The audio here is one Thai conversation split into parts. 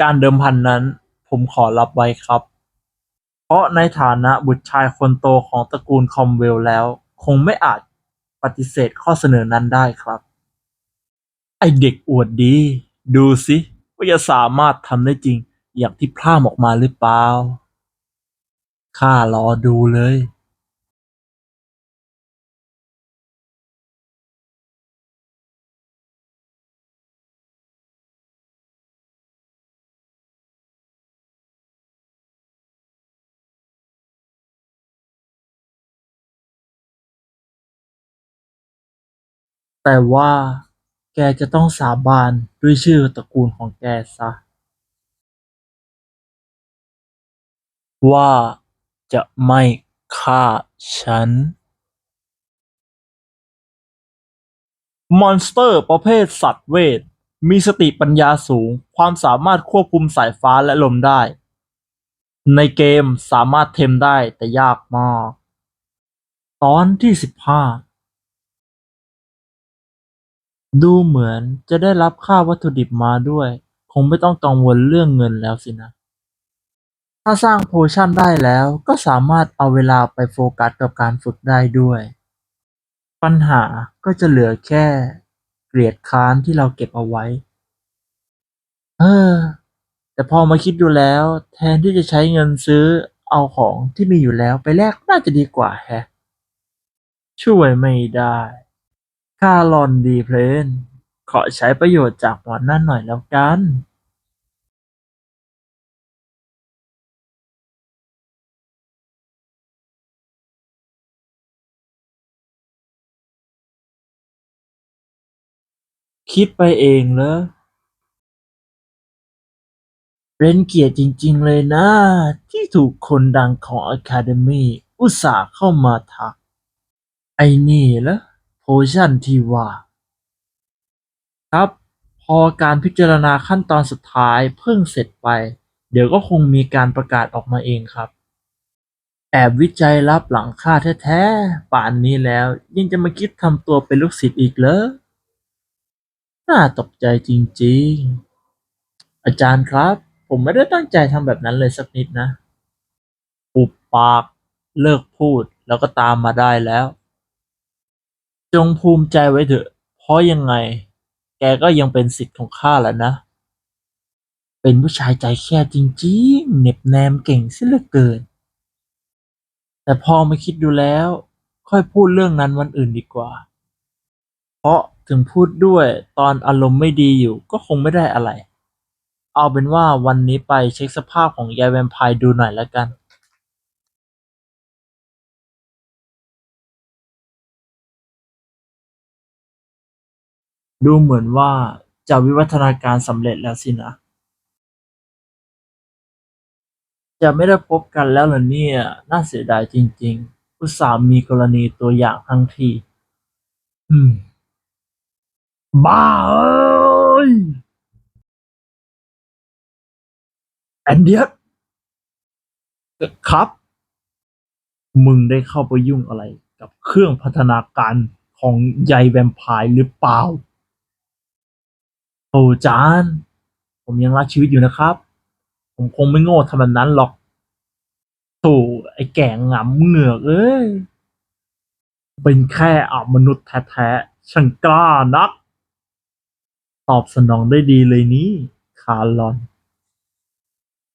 การเดิมพันนั้นผมขอรับไว้ครับ เพราะในฐานะบุตรชายคนโตของตระกูลคอมเวลแล้ว คงไม่อาจปฏิเสธข้อเสนอนั้นได้ครับ ไอเด็กอวดดี ดูสิว่าจะสามารถทำได้จริง อย่างที่พร่ำออกมาหรือเปล่าข้ารอดูเลย แต่ว่าแกจะต้องสาบานด้วยชื่อตระกูลของแกซะ ว่าจะไม่ฆ่าฉัน มอนสเตอร์ประเภทสัตว์เวท มีสติปัญญาสูง ความสามารถควบคุมสายฟ้าและลมได้ ในเกมสามารถเทมได้แต่ยากมาก ตอนที่สิบห้า ดูเหมือนจะได้รับค่าวัตถุดิบมาด้วย คงไม่ต้องกังวลเรื่องเงินแล้วสินะ ถ้าสร้างโพชั่นได้แล้วก็สามารถเอาเวลาไปโฟกัสกับการฝึกได้ด้วย ปัญหาก็จะเหลือแค่เกลียดค้านที่เราเก็บเอาไว้เออแต่พอมาคิดดูแล้ว แทนที่จะใช้เงินซื้อเอาของที่มีอยู่แล้วไปแลกน่าจะดีกว่าแฮะ ช่วยไม่ได้ คาลอน ดีเพลน ขอใช้ประโยชน์จากหมอนนั่นหน่อยแล้วกันคิดไปเองเหรอเป็นเกียรติจริงๆเลยนะ ที่ถูกคนดังของ Academy อุตส่าห์เข้ามาทัก ไอ้นี่เหรอ โพชันที่ว่า ครับ พอการพิจารณาขั้นตอนสุดท้ายเพิ่งเสร็จไป เดี๋ยวก็คงมีการประกาศออกมาเองครับ แอบวิจัยลับหลังค่าแท้ๆ ป่านนี้แล้วยังจะมาคิดทำตัวเป็นลูกศิษย์อีกเหรอ น่าตกใจจริงๆ อาจารย์ครับ ผมไม่ได้ตั้งใจทำแบบนั้นเลยสักนิดนะ ปุบปาก เลิกพูดแล้วก็ตามมาได้แล้ว จงภูมิใจไว้เถอะ เพราะยังไง แกก็ยังเป็นศิษย์ของข้าแหละนะ เป็นผู้ชายใจแคบจริงๆเหน็บแนมเก่งเสียเหลือเกิน แต่พอมาคิดดูแล้ว ค่อยพูดเรื่องนั้นวันอื่นดีกว่า เพราะถึงพูดด้วยตอนอารมณ์ไม่ดีอยู่ก็คงไม่ได้อะไร เอาเป็นว่าวันนี้ไปเช็คสภาพของยายแวมไพร์ดูหน่อยแล้วกัน ดูเหมือนว่าจะวิวัฒนาการสำเร็จแล้วสินะ จะไม่ได้พบกันแล้วเหรอเนี่ย น่าเสียดายจริง ๆ อุตส่าห์มีกรณีตัวอย่างทั้งที อืม บ้าเอ้ย แอนเดียสครับ มึงได้เข้าไปยุ่งอะไรกับเครื่องพัฒนาการของใยแวมไพร์หรือเปล่า อ้จาน ผมยังรักชีวิตอยู่นะครับ ผมคงไม่โง่ทำแบบนั้นหรอกโธ่ไอ้แก่งำเหงือกเอ้ย เป็นแค่อามนุษย์แท้ๆช่างกล้านัก ตอบสนองได้ดีเลยนี่คาร์ลอน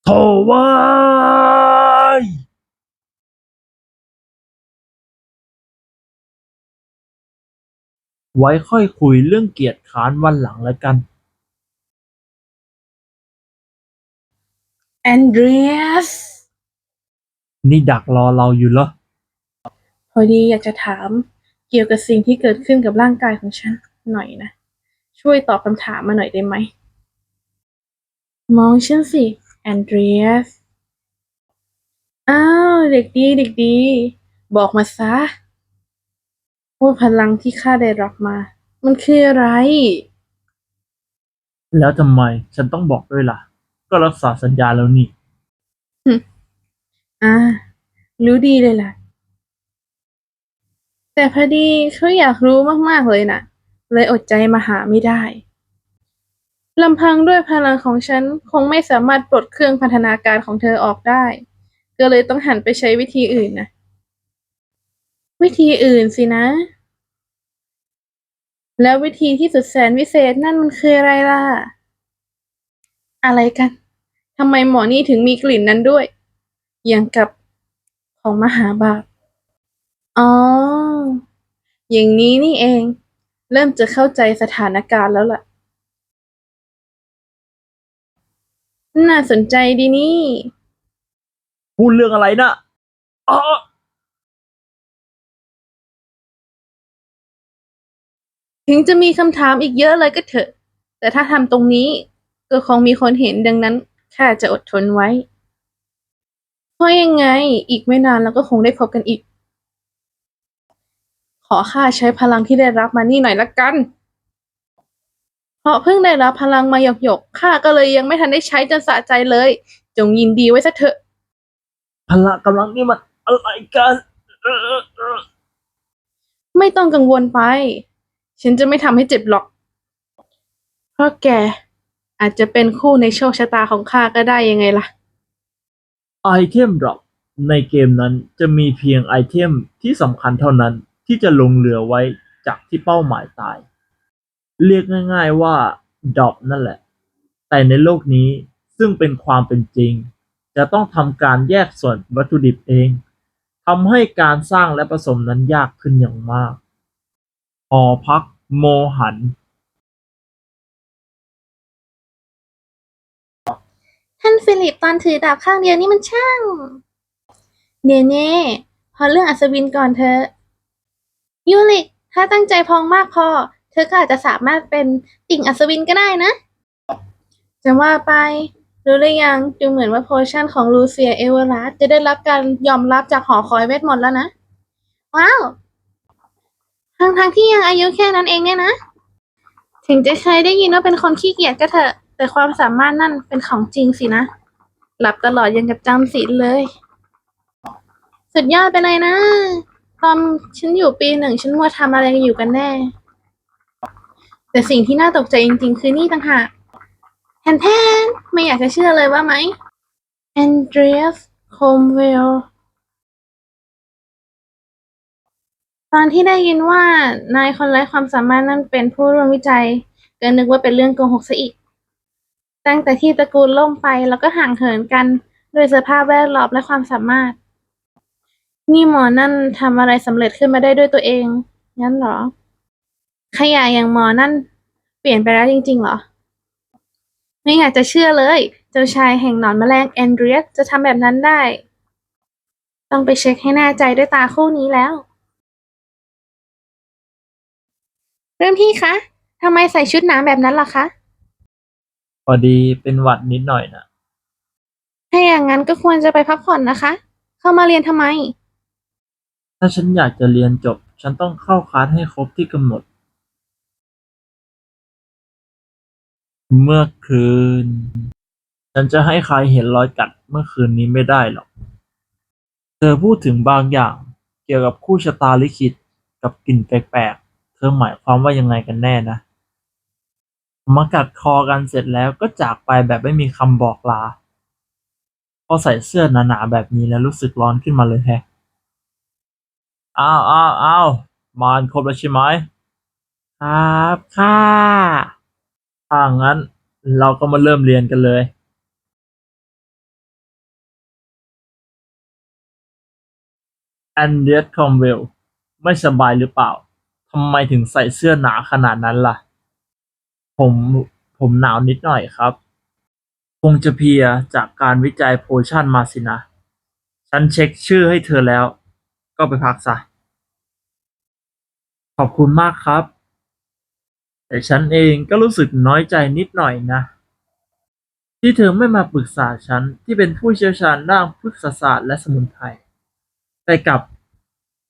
โถว้ยไว้ค่อยคุยเรื่องเกียรติค้านวันหลังแล้วกัน แอนเดรียส นี่ดักรอเราอยู่เหรอ พอดีอยากจะถามเกี่ยวกับสิ่งที่เกิดขึ้นกับร่างกายของฉันหน่อยนะ ช่วยตอบคำถามมาหน่อยได้ไหม มองฉันสิแอนเดรียส อ้าว เด็กดีเด็กดี บอกมาซะว่าพลังที่ข้าได้รับมา มันคืออะไร แล้วทำไมฉันต้องบอกด้วยล่ะ ก็รักษาสัญญาแล้วนี่ อ่า รู้ดีเลยล่ะ แต่พอดีเขาอยากรู้มาก ๆ เลยน่ะ เลยอดใจมาหาไม่ได้ลำพังด้วยพลังของฉันคงไม่สามารถปลดเครื่องพันธนาการของเธอออกได้ ก็เลยต้องหันไปใช้วิธีอื่นนะ วิธีอื่นสินะ แล้ววิธีที่สุดแสนวิเศษนั่นมันคืออะไรล่ะ อะไรกันทำไมหมอนี่ถึงมีกลิ่นนั้นด้วย อย่างกับของมหาบาทอ๋อ อย่างนี้นี่เอง เริ่มจะเข้าใจสถานการณ์แล้วล่ะ น่าสนใจดีนี่ พูดเรื่องอะไรนะอ๋อถึงจะมีคำถามอีกเยอะเลยก็เถอะ แต่ถ้าทำตรงนี้ ก็คงมีคนเห็นดังนั้นข้าจะอดทนไว้ เพราะยังไงอีกไม่นานเราก็คงได้พบกันอีก ขอข้าใช้พลังที่ได้รับมานี่หน่อยละกัน เพราะเพิ่งได้รับพลังมาหยกๆข้าก็เลยยังไม่ทันได้ใช้จนสะใจเลย จงยินดีไว้ซะเถอะ พละกำลังนี่มันอะไรกันเออเออไม่ต้องกังวลไป ฉันจะไม่ทำให้เจ็บหรอก เพราะแก อาจจะเป็นคู่ในโชคชะตาของข้าก็ได้ยังไงล่ะ ไอเทมดรอปในเกมนั้นจะมีเพียงไอเทมที่สำคัญเท่านั้นที่จะลงเหลือไว้จากที่เป้าหมายตาย เรียกง่าย ๆว่าดรอปนั่นแหละ แต่ในโลกนี้ซึ่งเป็นความเป็นจริง จะต้องทำการแยกส่วนวัตถุดิบเองทำให้การสร้างและผสมนั้นยากขึ้นอย่างมากหอพัก โมหัน ท่านฟิลิปตอนถือดาบข้างเดียวนี่มันช่าง เน่เน่พอเรื่องอัศวินก่อนเธอะยูริก ถ้าตั้งใจพองมากพอ เธอก็อาจจะสามารถเป็นติ่งอัศวินก็ได้นะ จะว่าไป รู้หรือยังดูเหมือนว่าโพชั่นของลูเซียเอเวอรัสจะได้รับการยอมรับจากหอคอยเวทมนต์แล้วนะ ว้าวทั้งทางๆที่ยังอายุแค่นั้นเองเนี่ยนะ ถึงจะเคยได้ยินว่าเป็นคนขี้เกียจก็เถอะ แต่ความสามารถนั่นเป็นของจริงสินะ หลับตลอดยังกับจำศีลเลย สุดยอดไปเลยนะ ตอนฉันอยู่ปีหนึ่งฉันมัวทำอะไรอยู่กันแน่ แต่สิ่งที่น่าตกใจจริงๆ คือนี่ต่างหากแทนแทนไม่อยากจะเชื่อเลยว่าไหมแอนเดรียสโคมเวลตอนที่ได้ยินว่านายคนไร้ความสามารถนั่นเป็นผู้ร่วมวิจัยก็นึกว่าเป็นเรื่องโกหกซะอีก ตั้งแต่ที่ตระกูลล่มไปแล้วก็ห่างเหินกันด้วยสภาพแวดล้อมและความสามารถ นี่หมอนั่นทำอะไรสำเร็จขึ้นมาได้ด้วยตัวเอง งั้นเหรอ ขยะอย่างหมอนั่น เปลี่ยนไปแล้วจริง ๆ เหรอ ไม่อยากจะเชื่อเลย เจ้าชายแห่งหนอนแมลงแอนเดรียสจะทำแบบนั้นได้ ต้องไปเช็คให้แน่ใจด้วยตาคู่นี้แล้ว เริ่มที่คะทำไมใส่ชุดหนาแบบนั้นล่ะคะ พอดีเป็นหวัดนิดหน่อยนะถ้าอย่างนั้นก็ควรจะไปพักผ่อนนะคะ เข้ามาเรียนทำไม ถ้าฉันอยากจะเรียนจบ ฉันต้องเข้าคลาสให้ครบที่กำหนด เมื่อคืน ฉันจะให้ใครเห็นรอยกัดเมื่อคืนนี้ไม่ได้หรอก เธอพูดถึงบางอย่าง เกี่ยวกับคู่ชะตาลิขิตกับกลิ่นแปลกๆ เธอหมายความว่ายังไงกันแน่นะ มากัดคอกันเสร็จแล้วก็จากไปแบบไม่มีคำบอกลา พอใส่เสื้อหนาๆแบบนี้แล้วรู้สึกร้อนขึ้นมาเลยแฮะ อ้าวอ้าวอ้าวมานครบแล้วใช่ไหมครับค่ะถ้างั้นเราก็มาเริ่มเรียนกันเลยแอนเดรียสคอมเวลไม่สบายหรือเปล่าทำไมถึงใส่เสื้อหนาขนาดนั้นล่ะ ผมผมหนาวนิดหน่อยครับ คงจะเพลียจากการวิจัยโพชั่นมาสินะ ฉันเช็คชื่อให้เธอแล้ว ก็ไปพักซะ ขอบคุณมากครับ แต่ฉันเองก็รู้สึกน้อยใจนิดหน่อยนะ ที่เธอไม่มาปรึกษาฉันที่เป็นผู้เชี่ยวชาญด้านพฤกษศาสตร์และสมุนไพร แต่กลับ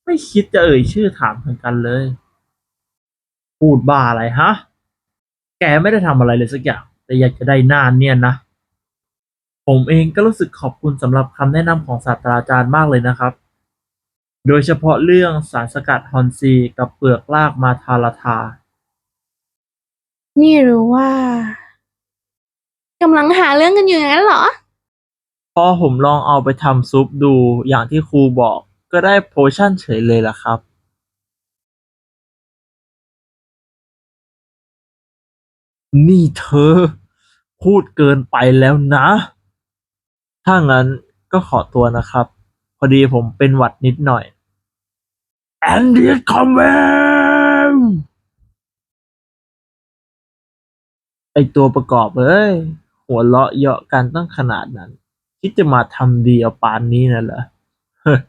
ไม่คิดจะเอ่ยชื่อถามถึงกันเลย พูดบ้าอะไรฮะ กไม่ได้ทำอะไรเลยสักอย่าง แต่อยากจะได้หน้าเนี่ยนนะ ผมเองก็รู้สึกขอบคุณสำหรับคำแนะนำของศาสตราจารย์มากเลยนะครับ โดยเฉพาะเรื่องสารสกัดฮอนซีกับเปลือกรากมาทาราทา นี่รู้ว่ากำลังหาเรื่องกันอยู่อย่างนั้นเหรอ พอผมลองเอาไปทำซุปดูอย่างที่ครูบอก ก็ได้โพชั่นเฉยเลยล่ะครับ นี่เธอ พูดเกินไปแล้วนะ ถ้างั้นก็ขอตัวนะครับ พอดีผมเป็นหวัดนิดหน่อยแอนดี้คอมเวลไอตัวประกอบเอ้ย หัวเราะเยาะกันตั้งขนาดนั้น คิดจะมาทำดีเอาปานนี้น่ะเหรอเฮ้อ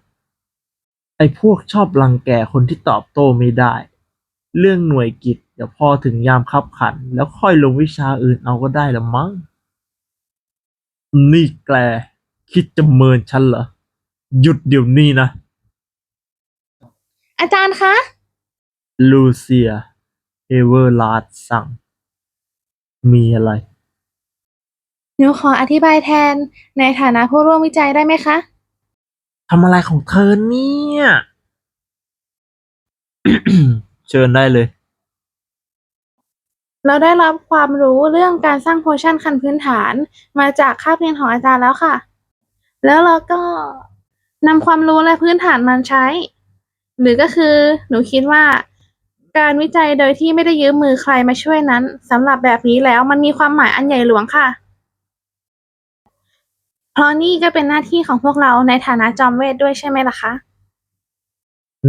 ไอพวกชอบรังแกคนที่ตอบโต้ไม่ได้ เรื่องหน่วยกิจ เดี๋ยวพอถึงยามคับขัน แล้วค่อยลงวิชาอื่นเอาก็ได้ละมั้ง นี่แกคิดจะเมินฉันเหรอ หยุดเดี๋ยวนี้นะ อาจารย์คะ ลูเซีย เอเวอร์ลาดสั่ง มีอะไร หนูขออธิบายแทนในฐานะผู้ร่วมวิจัยได้ไหมคะ ทำอะไรของเธอเนี่ย เชิญได้เลย เราได้รับความรู้เรื่องการสร้างโพชั่นขั้นพื้นฐานมาจากคาบเรียนของอาจารย์แล้วค่ะ แล้วเราก็นำความรู้และพื้นฐานมันใช้ หรือก็คือหนูคิดว่า การวิจัยโดยที่ไม่ได้ยืมมือใครมาช่วยนั้นสำหรับแบบนี้แล้วมันมีความหมายอันใหญ่หลวงค่ะ เพราะนี่ก็เป็นหน้าที่ของพวกเราในฐานะจอมเวทด้วยใช่ไหมล่ะคะ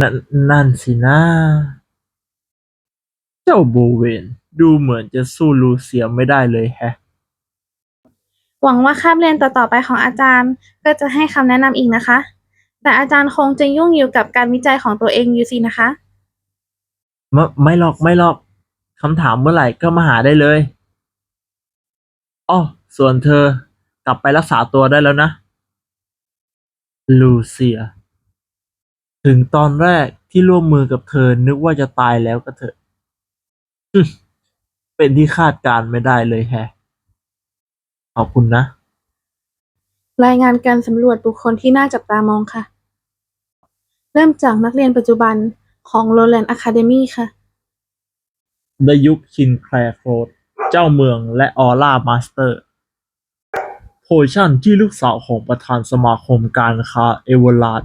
นั่นนั่นสินะ เจ้าโบเวน ดูเหมือนจะสู้ลูเซียไม่ได้เลยแฮะ หวังว่าคาบเรียนต่อๆไปของอาจารย์ก็จะให้คำแนะนำอีกนะคะ แต่อาจารย์คงจะยุ่งอยู่กับการวิจัยของตัวเองอยู่สินะคะ ไม่ไม่หรอกไม่หรอกคำถามเมื่อไหร่ก็มาหาได้เลยอ้อส่วนเธอกลับไปรักษาตัวได้แล้วนะ ลูเซีย ถึงตอนแรกที่ร่วมมือกับเธอนึกว่าจะตายแล้วก็เถอะ เป็นที่คาดการณ์ไม่ได้เลยแฮะ ขอบคุณนะ รายงานการสำรวจบุคคลที่น่าจับตามองค่ะ เริ่มจากนักเรียนปัจจุบันของ Lowland Academy ค่ะในยุคชินแคลร์โครดเจ้าเมืองและออร่ามาสเตอร์ โพชั่นที่ลูกสาวของประธานสมาคมการค้าเอเวอร์ลาด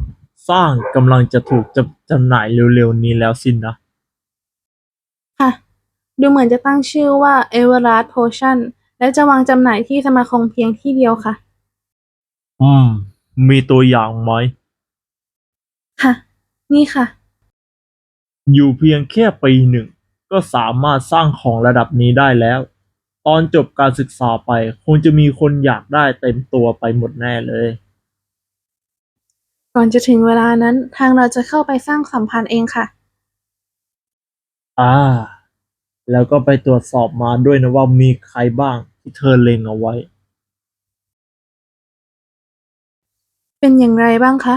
สร้างกำลังจะถูกจำจำหน่ายเร็วๆนี้แล้วสินนะค่ะ ดูเหมือนจะตั้งชื่อว่า Everard Potion และจะวางจำหน่ายที่สมาคมเพียงที่เดียวค่ะ อืม มีตัวอย่างไหม ค่ะ นี่ค่ะ อยู่เพียงแค่ปีหนึ่ง ก็สามารถสร้างของระดับนี้ได้แล้ว ตอนจบการศึกษาไป คงจะมีคนอยากได้เต็มตัวไปหมดแน่เลย ก่อนจะถึงเวลานั้นทางเราจะเข้าไปสร้างสัมพันธ์เองค่ะ อ่า แล้วก็ไปตรวจสอบมาด้วยนะว่ามีใครบ้างที่เธอเล็งเอาไว้ เป็นอย่างไรบ้างคะ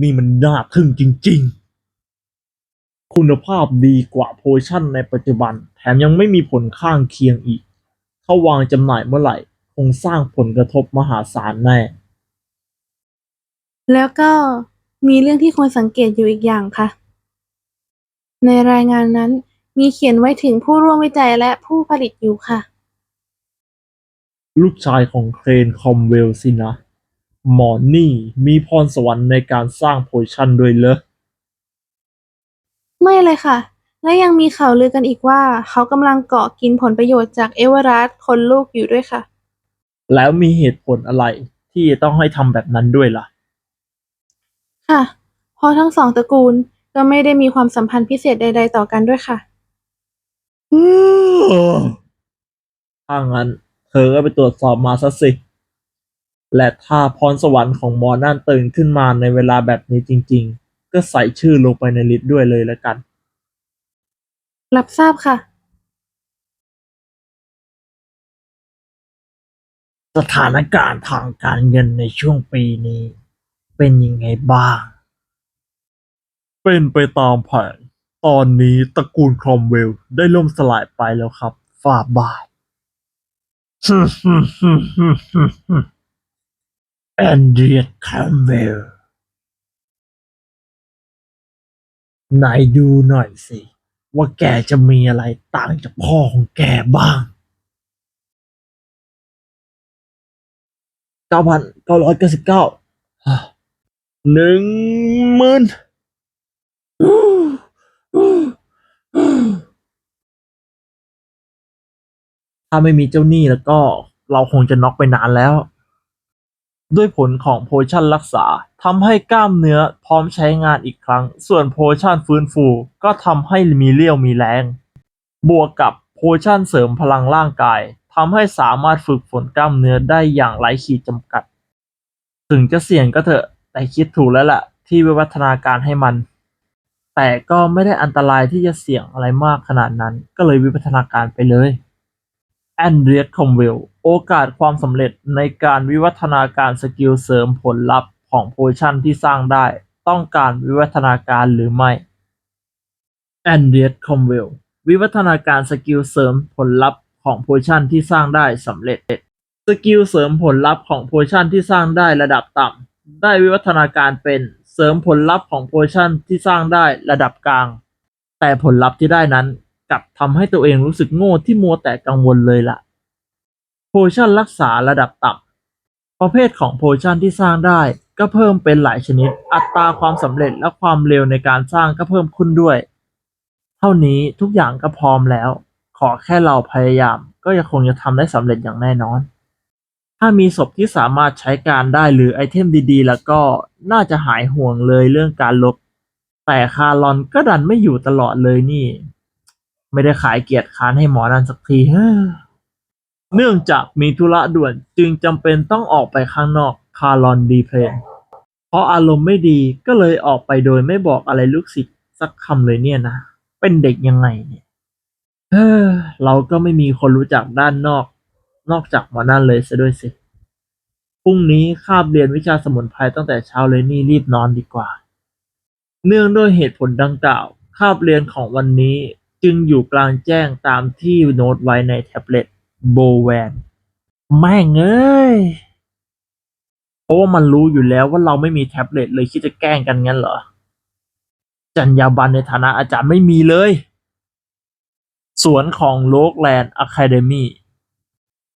นี่มันน่าทึ่งจริง ๆ คุณภาพดีกว่าโพชั่นในปัจจุบัน แถมยังไม่มีผลข้างเคียงอีก ถ้าวางจำหน่ายเมื่อไหร่ คงสร้างผลกระทบมหาศาลแน่ แล้วก็มีเรื่องที่ควรสังเกตอยู่อีกอย่างค่ะ ในรายงานนั้นมีเขียนไว้ถึงผู้ร่วมวิจัยและผู้ผลิตอยู่ค่ะ ลูกชายของเครนคอมเวลสินะ หมอนี่มีพรสวรรค์ในการสร้างโพชั่นด้วยเหรอ ไม่เลยค่ะ และยังมีข่าวลือกันอีกว่า เขากำลังเกาะกินผลประโยชน์จากเอเวอรัสคนลูกอยู่ด้วยค่ะ แล้วมีเหตุผลอะไรที่จะต้องให้ทำแบบนั้นด้วยล่ะ ค่ะเพราะทั้งสองตระกูล ก็ไม่ได้มีความสัมพันธ์พิเศษใด ๆ ต่อกันด้วยค่ะ ถ้างั้น เธอก็ไปตรวจสอบมาซะสิ และถ้าพรสวรรค์ของหมอนั่นตื่นขึ้นมาในเวลาแบบนี้จริง ๆ ก็ใส่ชื่อลงไปในลิสต์ด้วยเลยแล้วกัน รับทราบค่ะ สถานการณ์ทางการเงินในช่วงปีนี้ เป็นยังไงบ้าง เป็นไปตามแผน ตอนนี้ตระกูลครอมเวลได้ล่มสลายไปแล้วครับ ฝ่าบาท แอนเดรียครอมเวลไหนดูหน่อยสิ ว่าแกจะมีอะไรต่างจากพ่อของแกบ้างเก้าพันเก้าร้อยเก้าสิบเก้าหนึ่งหมื่น ถ้าไม่มีเจ้าหนี้แล้วก็เราคงจะน็อกไปนานแล้ว ด้วยผลของโพชั่นรักษาทำให้กล้ามเนื้อพร้อมใช้งานอีกครั้ง ส่วนโพชั่นฟื้นฟูก็ทำให้มีเรี่ยวมีแรง บวกกับโพชั่นเสริมพลังร่างกายทำให้สามารถฝึกฝนกล้ามเนื้อได้อย่างไร้ขีดจำกัด ถึงจะเสี่ยงก็เถอะแต่คิดถูกแล้วล่ะ ที่วิวัฒนาการให้มัน แต่ก็ไม่ได้อันตรายที่จะเสี่ยงอะไรมากขนาดนั้น ก็เลยวิวัฒนาการไปเลย แอนเดรียส คอมเวล โอกาสความสำเร็จในการวิวัฒนาการสกิลเสริมผลลัพธ์ของโพชั่นที่สร้างได้ ต้องการวิวัฒนาการหรือไม่ แอนเดรียส คอมเวล วิวัฒนาการสกิลเสริมผลลัพธ์ของโพชั่นที่สร้างได้สำเร็จ สกิลเสริมผลลัพธ์ของโพชั่นที่สร้างได้ระดับต่ำ ได้วิวัฒนาการเป็นเสริมผลลัพธ์ของโพชั่นที่สร้างได้ระดับกลาง แต่ผลลัพธ์ที่ได้นั้น กลับทำให้ตัวเองรู้สึกโง่ที่มัวแต่กังวลเลยล่ะโพชั่นรักษาระดับต่ำประเภทของโพชั่นที่สร้างได้ก็เพิ่มเป็นหลายชนิด อัตราความสำเร็จและความเร็วในการสร้างก็เพิ่มขึ้นด้วย เท่านี้ทุกอย่างก็พร้อมแล้ว ขอแค่เราพยายาม ก็ยังคงจะทำได้สำเร็จอย่างแน่นอน ถ้ามีศพที่สามารถใช้การได้หรือไอเทมดีๆ แล้วก็น่าจะหายห่วงเลยเรื่องการลบ แต่คารอนก็ดันไม่อยู่ตลอดเลยนี่ ไม่ได้ขายเกียรติค้านให้หมอนันสักทีเนื่องจากมีธุระด่วนจึงจำเป็นต้องออกไปข้างนอกคารอนดีเพลนเพราะอารมณ์ไม่ดีก็เลยออกไปโดยไม่บอกอะไรลูกศิษย์สักคำเลยเนี่ยนะ เป็นเด็กยังไงเนี่ยเฮ้อเราก็ไม่มีคนรู้จักด้านนอก นอกจากหมอนั่นเลยซะด้วยสิพรุ่งนี้คาบเรียนวิชาสมุนไพรตั้งแต่เช้าเลยนี่รีบนอนดีกว่า เนื่องด้วยเหตุผลดังกล่าว คาบเรียนของวันนี้ จึงอยู่กลางแจ้งตามที่โน้ตไว้ในแท็บเล็ตโบแวนแม่งเอ้ยเพราะว่ามันรู้อยู่แล้วว่าเราไม่มีแท็บเล็ตเลยคิดจะแกล้งกันงั้นเหรอจรรยาบรรณในฐานะอาจารย์ไม่มีเลย สวนของโลกแลนด์อะคาเดมี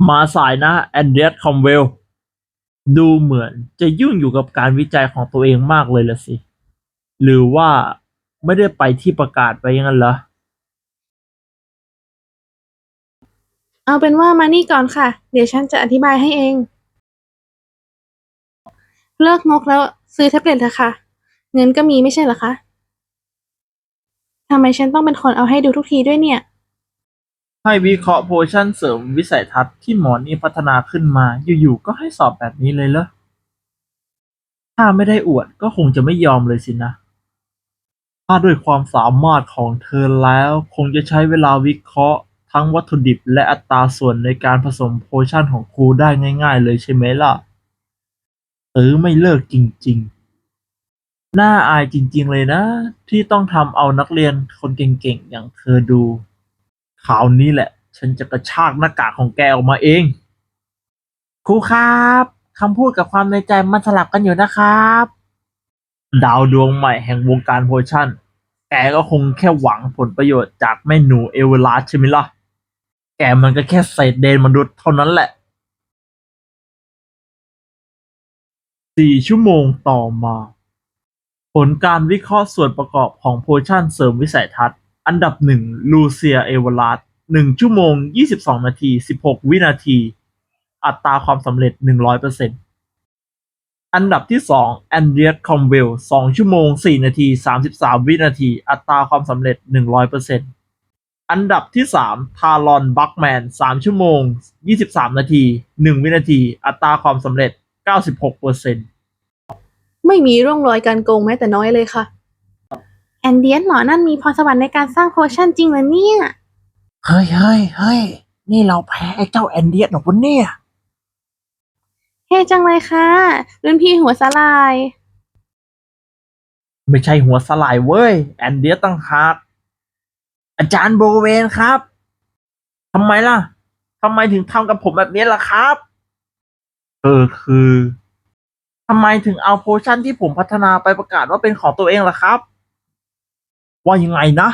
มาสายนะแอนเดรียสคอมเวลดูเหมือนจะยุ่งอยู่กับการวิจัยของตัวเองมากเลยละสิ หรือว่าไม่ได้ไปที่ประกาศไปย่างนั้นเหรอ เอาเป็นว่ามานี่ก่อนค่ะ เดี๋ยวฉันจะอธิบายให้เอง เลิกงกแล้วซื้อแท็บเล็ตเถอะค่ะ เงินก็มีไม่ใช่เหรอคะทำไมฉันต้องเป็นคนเอาให้ดูทุกทีด้วยเนี่ย ให้วิเคราะห์โพชั่นเสริมวิสัยทัศน์ที่หมอนี่พัฒนาขึ้นมา อยู่ๆก็ให้สอบแบบนี้เลยเหรอ ถ้าไม่ได้อวดก็คงจะไม่ยอมเลยสินะ ถ้าด้วยความสามารถของเธอแล้ว คงจะใช้เวลาวิเคราะห์ ทั้งวัตถุดิบและอัตราส่วนในการผสมโพชั่นของครูได้ง่าย ๆ เลยใช่ไหมล่ะ เออไม่เลิกจริงๆ น่าอายจริงๆเลยนะ ที่ต้องทำเอานักเรียนคนเก่งๆ อย่างเธอดูคราวนี้แหละ ฉันจะกระชากหน้ากากของแกออกมาเอง ครูครับคำพูดกับความในใจมันสลับกันอยู่นะครับ ดาวดวงใหม่แห่งวงการโพชั่นแกก็คงแค่หวังผลประโยชน์จากแม่หนูเอเวอราใช่ไหมล่ะ แกมันก็แค่เศษเดนมนุษย์เท่านั้นแหละ สี่ชั่วโมงต่อมา ผลการวิเคราะห์ส่วนประกอบของโพชั่นเสริมวิสัยทัศน์ อันดับหนึ่งลูเซียเอเวอราสหนึ่งชั่วโมงยี่สิบสองนาทีสิบหกวินาที อัตราความสำเร็จหนึ่งร้อยเปอร์เซ็นต์อันดับที่สองแอนเดรียสคอมเวลสองชั่วโมงสี่นาทีสามสิบสามวินาที อัตราความสำเร็จหนึ่งร้ อยเปอร์เซ็นต์อันดับที่สามทารอนบัคแมนสามชั่วโมงยี่สิบสามนาทีหนึ่งวินาที อัตราความสำเร็จเก้าสิบหกเปอร์เซ็นต์ไม่มีร่องรอยการโกงแม้แต่น้อยเลยค่ะ แอนเดียนหมอนั่นมีพรสวรรค์ในการสร้างโพชั่นจริงเหรอเนี่ย เฮ้ยเฮ้ยเฮ้ยนี่เราแพ้ไอ้เจ้าแอนเดียสหรอวะเนี่ยเท่จังเลยค่ะ รุ่นพี่หัวสลาย ไม่ใช่หัวสลายเว้ย แอนเดียสตั้งหาก อาจารย์โบเวนครับทำไมล่ะทำไมถึงทำกับผมแบบนี้ล่ะครับเออคือทำไมถึงเอาโพชั่นที่ผมพัฒนาไปประกาศว่าเป็นของตัวเองล่ะครับ ว่ายังไงนะ